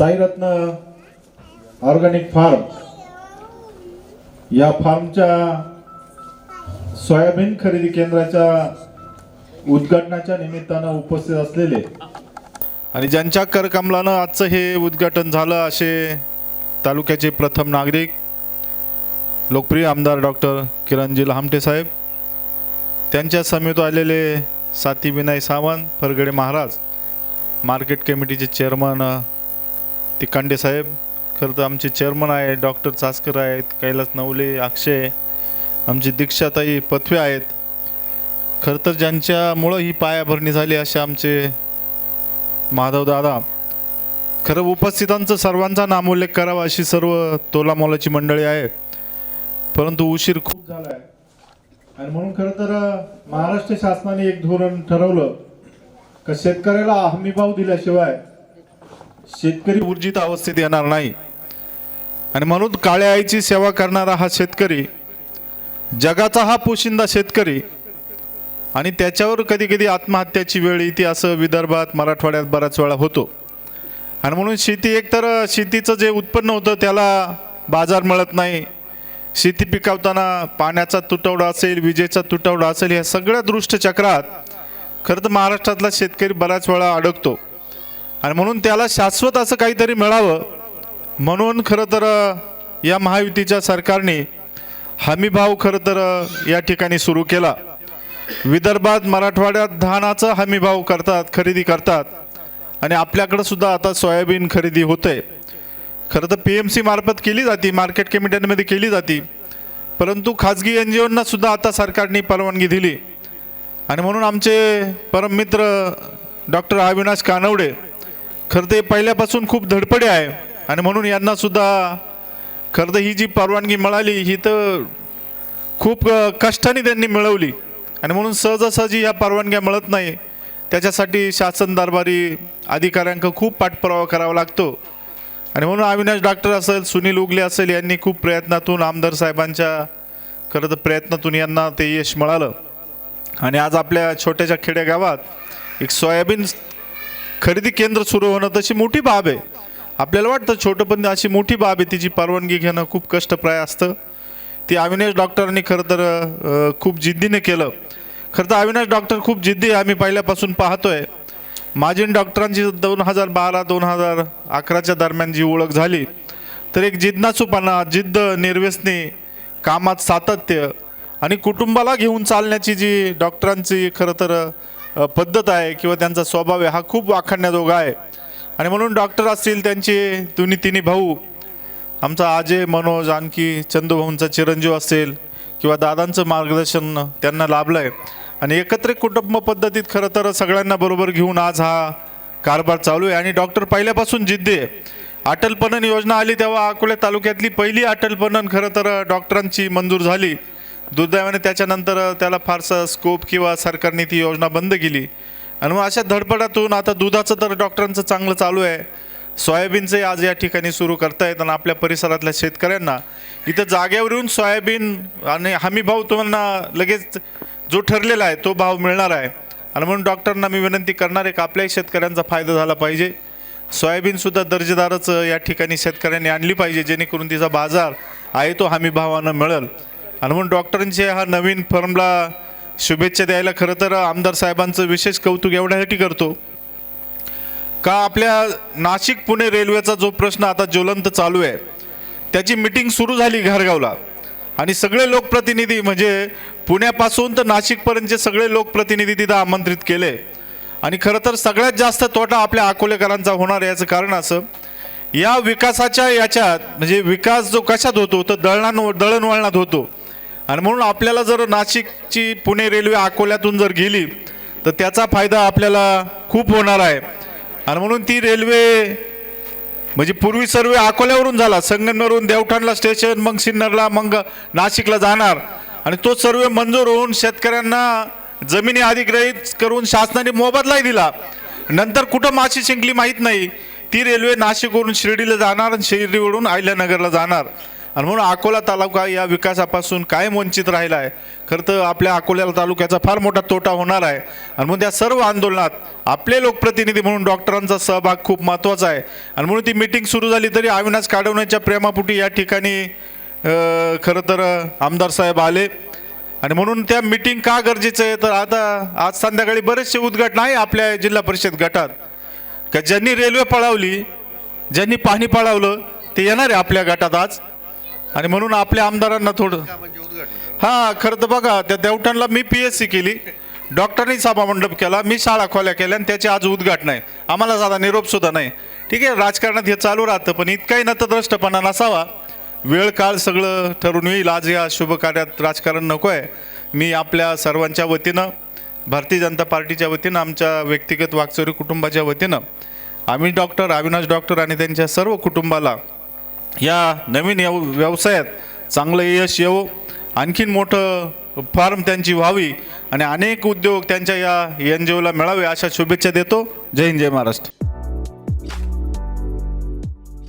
साईरत्न organic form या फार्मच्या soybean खरेदी केंद्राच्या उद्घाटनाच्या निमित्तानं उपस्थित असलेले आणि ज्यांच्या करकमलानं आजचं हे उद्घाटन झालं असे तालुक्याचे प्रथम नागरिक लोकप्रिय आमदार डॉक्टर किरणजी लहामटे साहेब त्यांच्या समेत आलेले साती विनय सावंत फरगडे महाराज मार्केट कमिटीचे चेअरमन ते तिकांडे साहेब खरं तर आमचे चेअरमन आहे डॉक्टर चासकर आहेत कैलास नवले अक्षय आमची दीक्षाताई पथवे आहेत. खरं तर ज्यांच्यामुळं ही पायाभरणी झाली असे आमचे माधव दादा खरं उपस्थितांचं सर्वांचा नामोल्लेख करावा अशी सर्व तोलामोलाची मंडळी आहे परंतु उशीर खूप झाला आहे आणि म्हणून खरं तर महाराष्ट्र शासनाने एक धोरण ठरवलं का शेतकऱ्याला हमीभाव दिल्याशिवाय शेतकरी ऊर्जित अवस्थेत येणार नाही. आणि म्हणून काळ्या आईची सेवा करणारा हा शेतकरी जगाचा हा पोशिंदा शेतकरी आणि त्याच्यावर कधी कधी आत्महत्याची वेळ येते असं विदर्भात मराठवाड्यात बराच वेळा होतो. आणि म्हणून शेती एकतर शेतीचं जे उत्पन्न होतं त्याला बाजार मिळत नाही. शेती पिकवताना पाण्याचा तुटवडा असेल विजेचा तुटवडा असेल ह्या सगळ्या दृष्ट चक्रात खरं तर महाराष्ट्रातला शेतकरी बऱ्याच वेळा अडकतो. आणि म्हणून त्याला शाश्वत असं काहीतरी मिळावं. म्हणून खरं तर या महायुतीच्या सरकारने हमीभाव खरं तर या ठिकाणी सुरू केला. विदर्भात मराठवाड्यात धानाचा हमीभाव करतात खरेदी करतात. आणि आपल्याकडं सुद्धा आता सोयाबीन खरेदी होते खरं तर पी एम सी मार्फत केली जाते मार्केट कमिट्यांमध्ये केली जाते. परंतु खाजगी एन जी ओंना सुद्धा आता सरकारने परवानगी दिली. आणि म्हणून आमचे परममित्र डॉक्टर अविनाश कानवडे खरं ते पहिल्यापासून खूप धडपडे आहे. आणि म्हणून यांना सुद्धा खरं तर ही जी परवानगी मिळाली ही तर खूप कष्टाने त्यांनी मिळवली. आणि म्हणून सहजासहजी या परवानग्या मिळत नाही. त्याच्यासाठी शासन दरबारी अधिकाऱ्यांक खूप पाठपुरावा करावा लागतो. आणि म्हणून अविनाश डॉक्टर असेल सुनील उगले असेल यांनी खूप प्रयत्नातून आमदार साहेबांच्या खरं तर प्रयत्नातून यांना ते यश मिळालं. आणि आज आपल्या छोट्याशा गावात एक सोयाबीन खरेदी केंद्र सुरू होणं तशी मोठी बाब आहे. आपल्याला वाटतं छोटं पण अशी मोठी बाब आहे तिची परवानगी घेणं खूप कष्टप्राय असतं. ती अविनाश डॉक्टरांनी खरं तर खूप जिद्दीने केलं. खरं तर अविनाश डॉक्टर खूप जिद्दी आम्ही पहिल्यापासून पाहतोय. माझी डॉक्टरांची दोन हजार बारा दोन हजार अकराच्या दरम्यान जी ओळख झाली तर एक जिज्ञासूपणा जिद्द निर्व्यसनी कामात सातत्य आणि कुटुंबाला घेऊन चालण्याची जी डॉक्टरांची खरं तर पद्धत आहे किंवा त्यांचा स्वभाव आहे हा खूप वाखाणण्याजोगा आहे. आणि म्हणून डॉक्टर असतील त्यांचे दोन्ही तिन्ही भाऊ आमचा अजय मनोज आणखी चंदूभाऊंचा चिरंजीव असेल किंवा दादांचं मार्गदर्शन त्यांना लाभलं आहे आणि एकत्रित कुटुंब पद्धतीत खरं तर सगळ्यांना बरोबर घेऊन आज हा कारभार चालू आहे. आणि डॉक्टर पहिल्यापासून जिद्दी आहे. अटल पणन योजना आली तेव्हा अकोले तालुक्यातली पहिली अटल पणन खरं तर डॉक्टरांची मंजूर झाली. दुर्दैवाने त्याच्यानंतर त्याला फारसा स्कोप किंवा सरकारने ती योजना बंद केली. आणि मग अशा धडपडातून आता दुधाचं तर डॉक्टरांचं चांगलं चालू आहे. सोयाबीनचंही आज या ठिकाणी सुरू करतायत आणि आपल्या परिसरातल्या शेतकऱ्यांना. इथं जागेवर येऊन सोयाबीन आणि हमी भाव तुम्हाला लगेच जो ठरलेला आहे तो भाव मिळणार आहे. आणि म्हणून डॉक्टरांना मी विनंती करणार आहे की आपल्याही शेतकऱ्यांचा फायदा झाला पाहिजे. सोयाबीनसुद्धा दर्जेदारच या ठिकाणी शेतकऱ्यांनी आणली पाहिजे जेणेकरून तिचा बाजार आहे तो हमी भावानं मिळेल. आणि म्हणून डॉक्टरांचे हा नवीन फर्मला शुभेच्छा द्यायला खरं तर आमदार साहेबांचं विशेष कौतुक एवढ्यासाठी करतो. का आपल्या नाशिक पुणे रेल्वेचा जो प्रश्न आता ज्वलंत चालू आहे त्याची मिटिंग सुरू झाली घारगावला. आणि सगळे लोकप्रतिनिधी म्हणजे पुण्यापासून तर नाशिकपर्यंतचे सगळे लोकप्रतिनिधी तिथं आमंत्रित केले. आणि खरं तर सगळ्यात जास्त तोटा आपल्या अकोलेकरांचा होणार याचं कारण असं. या विकासाच्या याच्यात म्हणजे विकास जो कशात होतो तर दळणा दळणवळणात होतो. आणि म्हणून आपल्याला जर नाशिकची पुणे रेल्वे अकोल्यातून जर गेली तर त्याचा फायदा आपल्याला खूप होणार आहे. आणि म्हणून ती रेल्वे म्हणजे पूर्वी सर्वे अकोल्यावरून झाला संगमनेरवरून देवठाणला स्टेशन मग सिन्नरला मग नाशिकला जाणार. आणि तो सर्वे मंजूर होऊन शेतकऱ्यांना जमिनी अधिग्रहित करून शासनाने मोबदलाही दिला. नंतर कुठं माशी शिंकली माहीत नाही. ती रेल्वे नाशिकवरून शिर्डीला जाणार आणि शिर्डीवरून अहिल्यानगरला जाणार. आणि म्हणून अकोला तालुका या विकासापासून कायम वंचित राहिला आहे खरं तर आपल्या अकोला तालुक्याचा फार मोठा तोटा होणार आहे. आणि म्हणून त्या सर्व आंदोलनात आपले लोकप्रतिनिधी म्हणून डॉक्टरांचा सहभाग खूप महत्त्वाचा आहे. आणि म्हणून ती मिटिंग सुरू झाली तरी अविनाश काढवण्याच्या प्रेमापुटी या ठिकाणी खरं तर आमदार साहेब आले. आणि म्हणून त्या मिटिंग का गरजेचं आहे? तर आता आज संध्याकाळी बरेचसे उद्घाटन आहे आपल्या जिल्हा परिषद गटात. का ज्यांनी रेल्वे पळावली ज्यांनी पाणी पळावलं ते येणार आहे आपल्या गटात आज. आणि म्हणून आपल्या आमदारांना थोडं हां खरं तर बघा त्या देवठाणला मी पी एस सी केली. डॉक्टरनी सभा मंडप केला मी शाळा खोल्या केल्या आणि त्याचे आज उद्घाटन आहे. आम्हाला साधा निरोप सुद्धा नाही. ठीक आहे राजकारणात हे चालू राहतं पण इतकाही नतद्रष्टपणा नसावा. वेळ काळ सगळं ठरून येईल. आज या शुभ कार्यात राजकारण नको आहे मी आपल्या सर्वांच्या वतीनं भारतीय जनता पार्टीच्या वतीनं आमच्या व्यक्तिगत वाकचोरी कुटुंबाच्या वतीनं आम्ही डॉक्टर अविनाश डॉक्टर आणि त्यांच्या सर्व कुटुंबाला या नवीन व्यव व्यवसायात चांगलं यश येवो. आणखीन मोठं फार्म त्यांची व्हावी आणि अनेक उद्योग त्यांच्या या एन जी ओला मिळावे अशा शुभेच्छा देतो. जय हिंद जय महाराष्ट्र.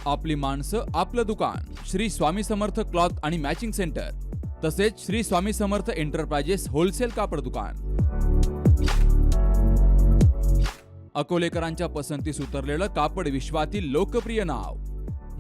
आपली माणसं आपलं दुकान. श्री स्वामी समर्थ क्लॉथ आणि मॅचिंग सेंटर. तसेच श्री स्वामी समर्थ एंटरप्राइजेस होलसेल कापड दुकान. अकोलेकरांच्या पसंतीस उतरलेलं कापड विश्वातील लोकप्रिय नाव.